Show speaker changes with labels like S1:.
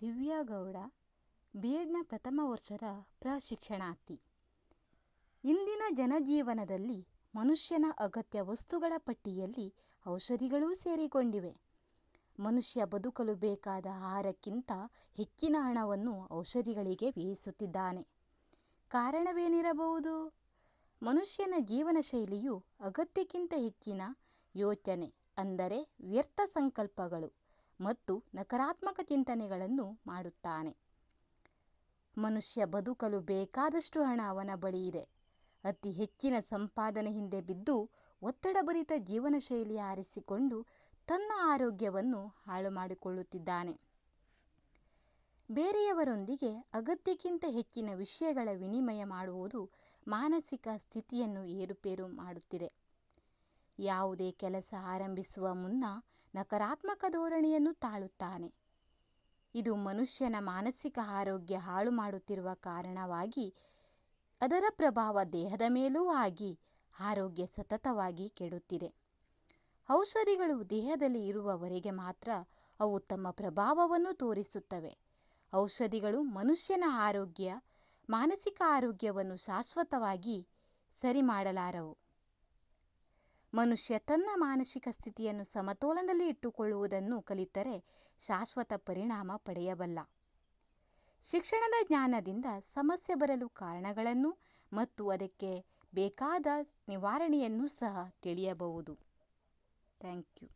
S1: Divya Gowda B ಎಡ್ನ ಪ್ರಥಮ ವರ್ಷದ ಪ್ರಶಿಕ್ಷಣಾರ್ಥಿ. ಇಂದಿನ ಜನಜೀವನದಲ್ಲಿ ಮನುಷ್ಯನ ಅಗತ್ಯ ವಸ್ತುಗಳ ಪಟ್ಟಿಯಲ್ಲಿ ಔಷಧಿಗಳೂ ಸೇರಿಕೊಂಡಿವೆ. ಮನುಷ್ಯ ಬದುಕಲು ಬೇಕಾದ ಆಹಾರಕ್ಕಿಂತ ಹೆಚ್ಚಿನ ಹಣವನ್ನು ಔಷಧಿಗಳಿಗೆ ವ್ಯಯಿಸುತ್ತಿದ್ದಾನೆ ಕಾರಣವೇನಿರಬಹುದು? ಮನುಷ್ಯನ ಜೀವನ ಶೈಲಿಯು ಅಗತ್ಯಕ್ಕಿಂತ ಹೆಚ್ಚಿನ ಯೋಚನೆ, ಅಂದರೆ ವ್ಯರ್ಥ ಸಂಕಲ್ಪಗಳು ಮತ್ತು ನಕಾರಾತ್ಮಕ ಚಿಂತನೆಗಳನ್ನು ಮಾಡುತ್ತಾನೆ. ಮನುಷ್ಯ ಬದುಕಲು ಬೇಕಾದಷ್ಟು ಹಣ ಅವನ ಬಳಿ ಇದೆ. ಅತಿ ಹೆಚ್ಚಿನ ಸಂಪಾದನೆ ಹಿಂದೆ ಬಿದ್ದು ಒತ್ತಡಭರಿತ ಜೀವನ ಶೈಲಿ ಆರಿಸಿಕೊಂಡು ತನ್ನ ಆರೋಗ್ಯವನ್ನು ಹಾಳು ಮಾಡಿಕೊಳ್ಳುತ್ತಿದ್ದಾನೆ. ಬೇರೆಯವರೊಂದಿಗೆ ಅಗತ್ಯಕ್ಕಿಂತ ಹೆಚ್ಚಿನ ವಿಷಯಗಳ ವಿನಿಮಯ ಮಾಡುವುದು ಮಾನಸಿಕ ಸ್ಥಿತಿಯನ್ನು ಏರುಪೇರು ಮಾಡುತ್ತಿದೆ. ಯಾವುದೇ ಕೆಲಸ ಆರಂಭಿಸುವ ಮುನ್ನ ನಕಾರಾತ್ಮಕ ಧೋರಣೆಯನ್ನು ತಾಳುತ್ತಾನೆ. ಇದು ಮನುಷ್ಯನ ಮಾನಸಿಕ ಆರೋಗ್ಯ ಹಾಳು ಮಾಡುತ್ತಿರುವ ಕಾರಣವಾಗಿ ಅದರ ಪ್ರಭಾವ ದೇಹದ ಮೇಲೂ ಆಗಿ ಆರೋಗ್ಯ ಸತತವಾಗಿ ಕೆಡುತ್ತಿದೆ. ಔಷಧಿಗಳು ದೇಹದಲ್ಲಿ ಇರುವವರೆಗೆ ಮಾತ್ರ ಅವು ತಮ್ಮ ಪ್ರಭಾವವನ್ನು ತೋರಿಸುತ್ತವೆ. ಔಷಧಿಗಳು ಮನುಷ್ಯನ ಆರೋಗ್ಯ, ಮಾನಸಿಕ ಆರೋಗ್ಯವನ್ನು ಶಾಶ್ವತವಾಗಿ ಸರಿ ಮಾಡಲಾರವು ಮನುಷ್ಯ ತನ್ನ ಮಾನಸಿಕ ಸ್ಥಿತಿಯನ್ನು ಸಮತೋಲನದಲ್ಲಿ ಇಟ್ಟುಕೊಳ್ಳುವುದನ್ನು ಕಲಿತರೆ ಶಾಶ್ವತ ಪರಿಣಾಮ ಪಡೆಯಬಲ್ಲ. ಶಿಕ್ಷಣದ ಜ್ಞಾನದಿಂದ ಸಮಸ್ಯೆ ಬರಲು ಕಾರಣಗಳನ್ನು ಮತ್ತು ಅದಕ್ಕೆ ಬೇಕಾದ ನಿವಾರಣೆಯನ್ನು ಸಹ ತಿಳಿಯಬಹುದು. Thank you.